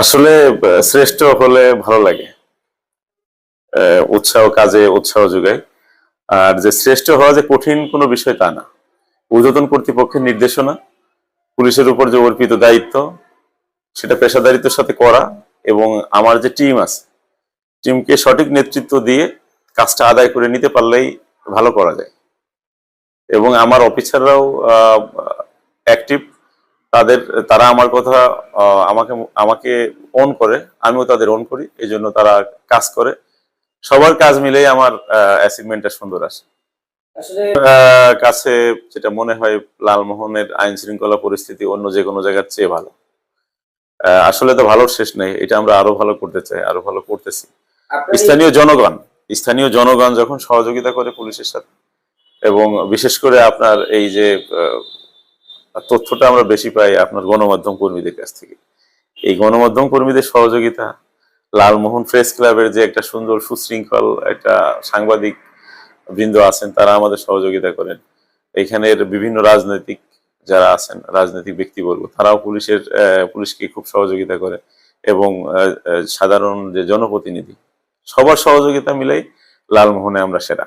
আসলে শ্রেষ্ঠ হলে ভালো লাগে উৎসাহ কাজে, উৎসাহ যোগায় আর যে শ্রেষ্ঠ হওয়া যে কঠিন কোনো বিষয় তা না। ঊর্ধ্বতন কর্তৃপক্ষের নির্দেশনা, পুলিশের উপর যে অর্পিত দায়িত্ব, সেটা পেশাদারিত্বের সাথে করা এবং আমার যে টিম আছে, টিমকে সঠিক নেতৃত্ব দিয়ে কাজটা আদায় করে নিতে পারলেই ভালো করা যায়। এবং আমার অফিসাররাও অ্যাক্টিভ তাদের তারা আমার কথা আমাকে আমাকে অন করে আমিও তাদের অন করি এই জন্য তারা কাজ করে। সবার কাজ মিলেই আমার অ্যাচিভমেন্টটা সুন্দর আসে। কাছে যেটা মনে হয় লালমোহনের আইন শৃঙ্খলা পরিস্থিতি অন্য যে কোনো জায়গার চেয়ে ভালো। আসলে তো ভালোর শেষ নেই এটা আমরা আরও ভালো করতে চাই আরও ভালো করতেছি। স্থানীয় জনগণ স্থানীয় জনগণ যখন সহযোগিতা করে পুলিশের সাথে এবং বিশেষ করে আপনার এই যে আহ, তথ্যটা আমরা বেশি পাই আপনার গণমাধ্যম কর্মীদের কাছ থেকে। এই গণমাধ্যম কর্মীদের সহযোগিতা লালমোহন প্রেস ক্লাবের যে একটা সুন্দর সুশৃঙ্খল একটা সাংবাদিক বৃন্দ আছেন তারা আমাদের সহযোগিতা করেন। এখানের বিভিন্ন রাজনৈতিক যারা আছেন রাজনৈতিক ব্যক্তিবর্গ তারাও পুলিশের পুলিশকে খুব সহযোগিতা করে এবং সাধারণ যে জনপ্রতিনিধি সবার সহযোগিতা মিলেই লালমোহনে আমরা সেরা।